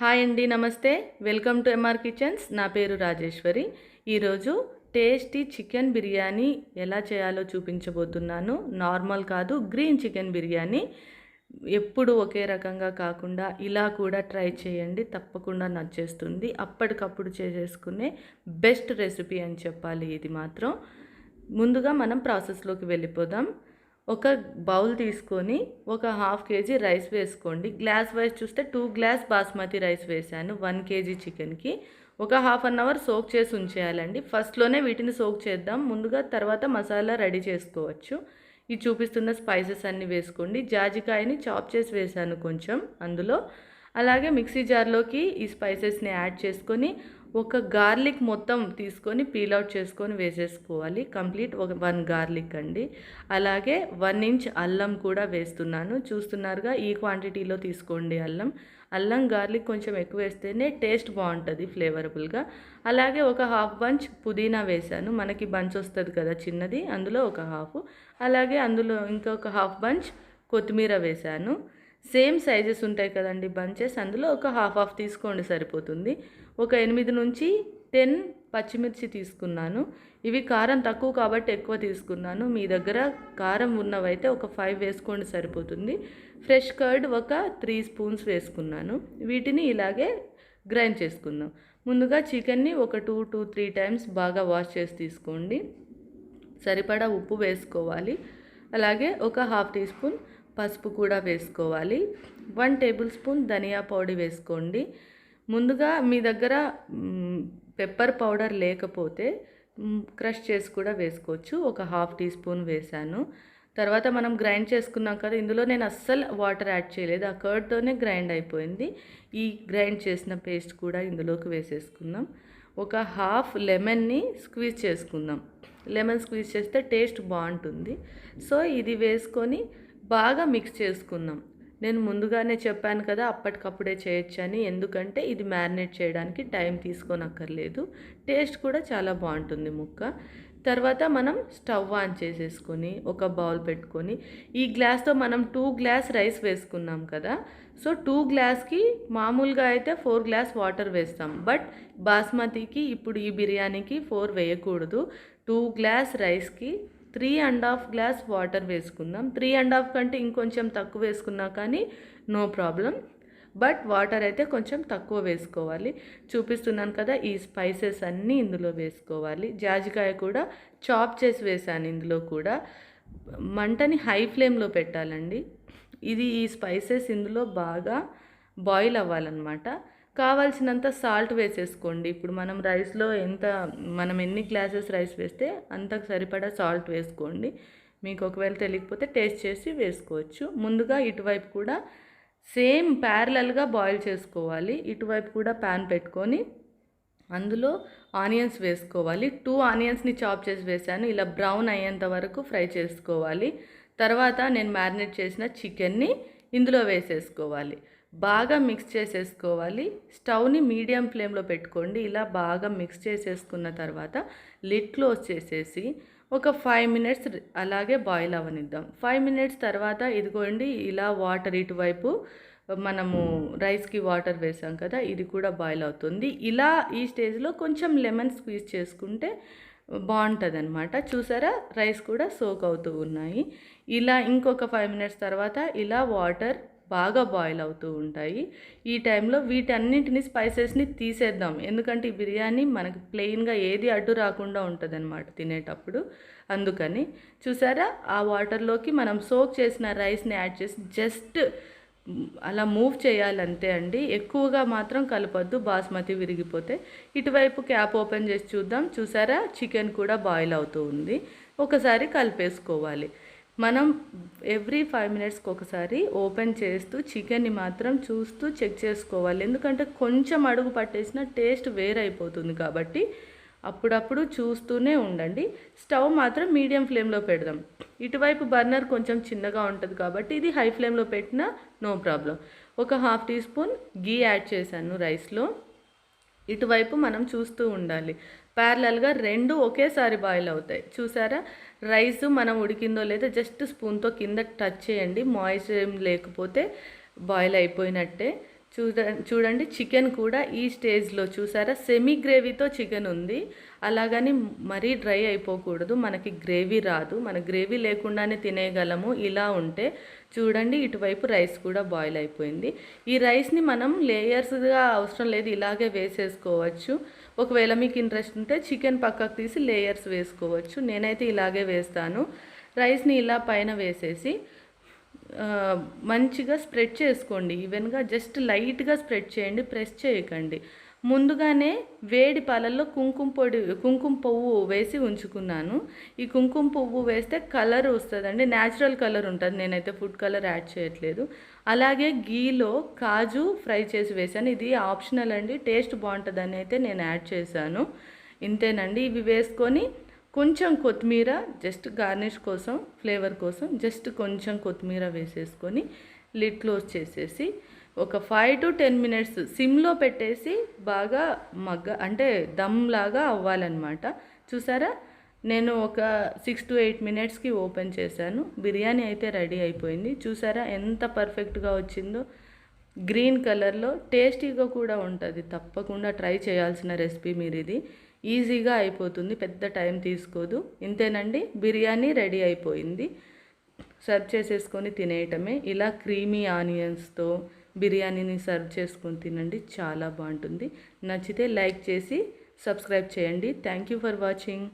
Hi అండి నమస్తే. Welcome to MR kitchens. నా పేరు రాజేశ్వరి. ఈరోజు టేస్టీ చికెన్ బిర్యానీ ఎలా చేయాలో చూపించబోతున్నాను. నార్మల్ కాదు గ్రీన్ చికెన్ బిర్యానీ. ఎప్పుడు ఒకే రకంగా కాకుండా ఇలా కూడా ట్రై చేయండి. తప్పకుండా నచ్చేస్తుంది. అప్పటికప్పుడు చేసేసుకునే బెస్ట్ రెసిపీ అని చెప్పాలి ఇది మాత్రం. ముందుగా మనం ప్రాసెస్లోకి వెళ్ళిపోదాం. ఒక బౌల్ తీసుకొని ఒక హాఫ్ కేజీ రైస్ వేసుకోండి. గ్లాస్ వైజ్ చూస్తే టూ గ్లాస్ బాస్మతి రైస్ వేసాను వన్ కేజీ చికెన్కి. ఒక హాఫ్ అన్ అవర్ సోక్ చేసి ఉంచేయాలండి. ఫస్ట్లోనే వీటిని సోక్ చేద్దాం. ముందుగా తర్వాత మసాలా రెడీ చేసుకోవచ్చు. ఈ చూపిస్తున్న స్పైసెస్ అన్నీ వేసుకోండి. జాజికాయని చాప్ చేసి వేసాను కొంచెం అందులో. అలాగే మిక్సీ జార్లోకి ఈ స్పైసెస్ని యాడ్ చేసుకొని ఒక గార్లిక్ మొత్తం తీసుకొని పీల్ అవుట్ చేసుకొని వేసేసుకోవాలి. కంప్లీట్ ఒక వన్ గార్లిక్ అండి. అలాగే వన్ ఇంచ్ అల్లం కూడా వేస్తున్నాను. చూస్తున్నారుగా ఈ క్వాంటిటీలో తీసుకోండి అల్లం. అల్లం గార్లిక్ కొంచెం ఎక్కువ వేస్తేనే టేస్ట్ బాగుంటుంది ఫ్లేవరబుల్గా. అలాగే ఒక హాఫ్ బంచ్ పుదీనా వేసాను మనకి బంచ్ వస్తుంది కదా చిన్నది అందులో ఒక హాఫ్. అలాగే అందులో ఇంకొక హాఫ్ బంచ్ కొత్తిమీర వేసాను సేమ్ సైజెస్ ఉంటాయి కదండి బంచెస్. అందులో ఒక హాఫ్ హాఫ్ తీసుకోండి సరిపోతుంది. ఒక ఎనిమిది నుంచి టెన్ పచ్చిమిర్చి తీసుకున్నాను. ఇవి కారం తక్కువ కాబట్టి ఎక్కువ తీసుకున్నాను. మీ దగ్గర కారం ఉన్నవైతే ఒక ఫైవ్ వేసుకోండి సరిపోతుంది. ఫ్రెష్ కర్డ్ ఒక త్రీ స్పూన్స్ వేసుకున్నాను. వీటిని ఇలాగే గ్రైండ్ చేసుకుందాం. ముందుగా చికెన్ని ఒక టూ టూ త్రీ టైమ్స్ బాగా వాష్ చేసి తీసుకోండి. సరిపడా ఉప్పు వేసుకోవాలి. అలాగే ఒక హాఫ్ టీ స్పూన్ పసుపు కూడా వేసుకోవాలి. వన్ టేబుల్ స్పూన్ ధనియా పౌడర్ వేసుకోండి. ముందుగా మీ దగ్గర పెప్పర్ పౌడర్ లేకపోతే క్రష్ చేసి కూడా వేసుకోవచ్చు. ఒక హాఫ్ టీ స్పూన్ వేసాను తర్వాత మనం గ్రైండ్ చేసుకున్నాం కదా ఇందులో నేను అస్సలు వాటర్ యాడ్ చేయలేదు. ఆ కర్డ్తోనే గ్రైండ్ అయిపోయింది. ఈ గ్రైండ్ చేసిన పేస్ట్ కూడా ఇందులోకి వేసేసుకుందాం. ఒక హాఫ్ లెమన్ని స్క్వీజ్ చేసుకుందాం. లెమన్ స్క్వీజ్ చేస్తే టేస్ట్ బాగుంటుంది. సో ఇది వేసుకొని బాగా మిక్స్ చేసుకుందాం నేను ముందుగానే చెప్పాను కదా అప్పటికప్పుడే చేయొచ్చని. ఎందుకంటే ఇది మ్యారినేట్ చేయడానికి టైం తీసుకోనక్కర్లేదు. టేస్ట్ కూడా చాలా బాగుంటుంది ముక్క. తర్వాత మనం స్టవ్ ఆన్ చేసేసుకొని ఒక బౌల్ పెట్టుకొని ఈ గ్లాస్తో మనం టూ గ్లాస్ రైస్ వేసుకున్నాం కదా. సో టూ గ్లాస్కి మామూలుగా అయితే ఫోర్ గ్లాస్ వాటర్ వేస్తాం. బట్ బాస్మతికి ఇప్పుడు ఈ బిర్యానీకి ఫోర్ వేయకూడదు. టూ గ్లాస్ రైస్కి three and half glass water వేసుకుందాం. త్రీ అండ్ హాఫ్ కంటే ఇంకొంచెం తక్కువ వేసుకున్నా కానీ నో ప్రాబ్లం. బట్ వాటర్ అయితే కొంచెం తక్కువ వేసుకోవాలి. చూపిస్తున్నాను కదా ఈ స్పైసెస్ అన్నీ ఇందులో వేసుకోవాలి. జాజికాయ కూడా చాప్ చేసి వేసాను ఇందులో కూడా. మంటని హై ఫ్లేమ్లో పెట్టాలండి. ఇది ఈ స్పైసెస్ ఇందులో బాగా బాయిల్ అవ్వాలన్నమాట. కావాల్సినంత సాల్ట్ వేసేసుకోండి. ఇప్పుడు మనం రైస్లో ఎంత మనం ఎన్ని గ్లాసెస్ రైస్ వేస్తే అంతకు సరిపడా సాల్ట్ వేసుకోండి. మీకు ఒకవేళ తెలియకపోతే టేస్ట్ చేసి వేసుకోవచ్చు. ముందుగా ఇటువైపు కూడా సేమ్ ప్యారలల్గా బాయిల్ చేసుకోవాలి. ఇటువైపు కూడా ప్యాన్ పెట్టుకొని అందులో ఆనియన్స్ వేసుకోవాలి. టూ ఆనియన్స్ని చాప్ చేసి వేసాను. ఇలా బ్రౌన్ అయ్యేంత వరకు ఫ్రై చేసుకోవాలి. తర్వాత నేను మ్యారినేట్ చేసిన చికెన్ని ఇందులో వేసేసుకోవాలి. బాగా మిక్స్ చేసేసుకోవాలి. స్టవ్ని మీడియం ఫ్లేమ్లో పెట్టుకోండి. ఇలా బాగా మిక్స్ చేసేసుకున్న తర్వాత లిడ్ క్లోజ్ చేసేసి ఒక ఫైవ్ మినిట్స్ అలాగే బాయిల్ అవనిద్దాం ఫైవ్ మినిట్స్ తర్వాత ఇదిగోండి ఇలా వాటర్ ఇటువైపు మనము రైస్కి వాటర్ వేసాం కదా ఇది కూడా బాయిల్ అవుతుంది. ఇలా ఈ స్టేజ్లో కొంచెం లెమన్ స్క్వీజ్ చేసుకుంటే బాగుంటుంది అనమాట చూసారా? రైస్ కూడా సోక్ అవుతూ ఉన్నాయి. ఇలా ఇంకొక ఫైవ్ మినిట్స్ తర్వాత ఇలా వాటర్ బాగా బాయిల్ అవుతూ ఉంటాయి. ఈ టైంలో వీటన్నింటిని స్పైసెస్ని తీసేద్దాం. ఎందుకంటే ఈ బిర్యానీ మనకి ప్లెయిన్గా ఏది అడ్డు రాకుండా ఉంటుంది అనమాట తినేటప్పుడు. అందుకని చూసారా? ఆ వాటర్లోకి మనం సోక్ చేసిన రైస్ని యాడ్ చేసి జస్ట్ అలా మూవ్ చేయాలంతే అండి. ఎక్కువగా మాత్రం కలపొద్దు బాస్మతి విరిగిపోతే. ఇటువైపు క్యాప్ ఓపెన్ చేసి చూద్దాం. చూసారా? చికెన్ కూడా బాయిల్ అవుతూ ఉంది. ఒకసారి కలిపేసుకోవాలి. మనం ఎవ్రీ ఫైవ్ మినిట్స్కి ఒకసారి ఓపెన్ చేస్తూ చికెన్ని మాత్రం చూస్తూ చెక్ చేసుకోవాలి. ఎందుకంటే కొంచెం అడుగు పట్టేసిన టేస్ట్ వేరైపోతుంది కాబట్టి అప్పుడప్పుడు చూస్తూనే ఉండండి. స్టవ్ మాత్రం మీడియం ఫ్లేమ్లో పెడదాం. ఇటువైపు బర్నర్ కొంచెం చిన్నగా ఉంటుంది కాబట్టి ఇది హై ఫ్లేమ్లో పెట్టినా నో ప్రాబ్లం ఒక half tea spoon ghee add చేశాను రైస్లో ఇటువైపు మనం చూస్తూ ఉండాలి. ప్యారలల్గా రెండు ఒకేసారి బాయిల్ అవుతాయి. చూసారా? రైస్ మనం ఉడికిందో లేదో జస్ట్ స్పూన్తో కింద టచ్ చేయండి. మాయిశ్చర్ ఏం లేకపోతే బాయిల్ అయిపోయినట్టే. చూడ చూడండి చికెన్ కూడా ఈ స్టేజ్లో చూసారా? సెమీ గ్రేవీతో చికెన్ ఉంది. అలాగని మరీ డ్రై అయిపోకూడదు. మనకి గ్రేవీ రాదు. మన గ్రేవీ లేకుండానే తినేయగలము. ఇలా ఉంటే చూడండి ఇటువైపు రైస్ కూడా బాయిల్ అయిపోయింది. ఈ రైస్ని మనం లేయర్స్గా అవసరం లేదు. ఇలాగే వేసేసుకోవచ్చు. ఒకవేళ మీకు ఇంట్రెస్ట్ ఉంటే చికెన్ పక్కకు తీసి లేయర్స్ వేసుకోవచ్చు. నేనైతే ఇలాగే వేస్తాను. రైస్ని ఇలా పైన వేసేసి మంచిగా స్ప్రెడ్ చేసుకోండి. ఈవెన్గా జస్ట్ లైట్గా స్ప్రెడ్ చేయండి. ప్రెస్ చేయకండి. ముందుగానే వేడి పాలల్లో కుంకుమ పొడి కుంకుమ పువ్వు వేసి ఉంచుకున్నాను. ఈ కుంకుమ పువ్వు వేస్తే కలర్ వస్తుందండి. న్యాచురల్ కలర్ ఉంటుంది. నేనైతే ఫుడ్ కలర్ యాడ్ చేయట్లేదు. అలాగే గీలో కాజు ఫ్రై చేసి వేసాను ఇది ఆప్షనల్ అండి. టేస్ట్ బాగుంటుందని అయితే నేను యాడ్ చేశాను. ఇంతేనండి. ఇవి వేసుకొని కొంచెం కొత్తిమీర జస్ట్ గార్నిష్ కోసం ఫ్లేవర్ కోసం జస్ట్ కొంచెం కొత్తిమీర వేసేసుకొని లిడ్ క్లోజ్ చేసేసి ఒక ఫైవ్ టు టెన్ మినిట్స్ సిమ్లో పెట్టేసి బాగా మగ్గ అంటే దమ్ లాగా అవ్వాలన్నమాట. చూసారా? నేను ఒక సిక్స్ టు ఎయిట్ మినిట్స్కి ఓపెన్ చేశాను. బిర్యానీ అయితే రెడీ అయిపోయింది. చూసారా ఎంత పర్ఫెక్ట్గా వచ్చిందో? గ్రీన్ కలర్లో టేస్టీగా కూడా ఉంటుంది. తప్పకుండా ట్రై చేయాల్సిన రెసిపీ మీరు ఇది. ఈజీగా అయిపోతుంది. పెద్ద టైం తీసుకోదు. ఇంతేనండి. బిర్యానీ రెడీ అయిపోయింది. సర్వ్ చేసేసుకొని తినేయటమే. ఇలా క్రీమీ ఆనియన్స్తో బిర్యానీని సర్వ్ చేసుకొని తినండి. చాలా బాగుంటుంది. నచ్చితే లైక్ చేసి సబ్స్క్రైబ్ చేయండి. Thank you for watching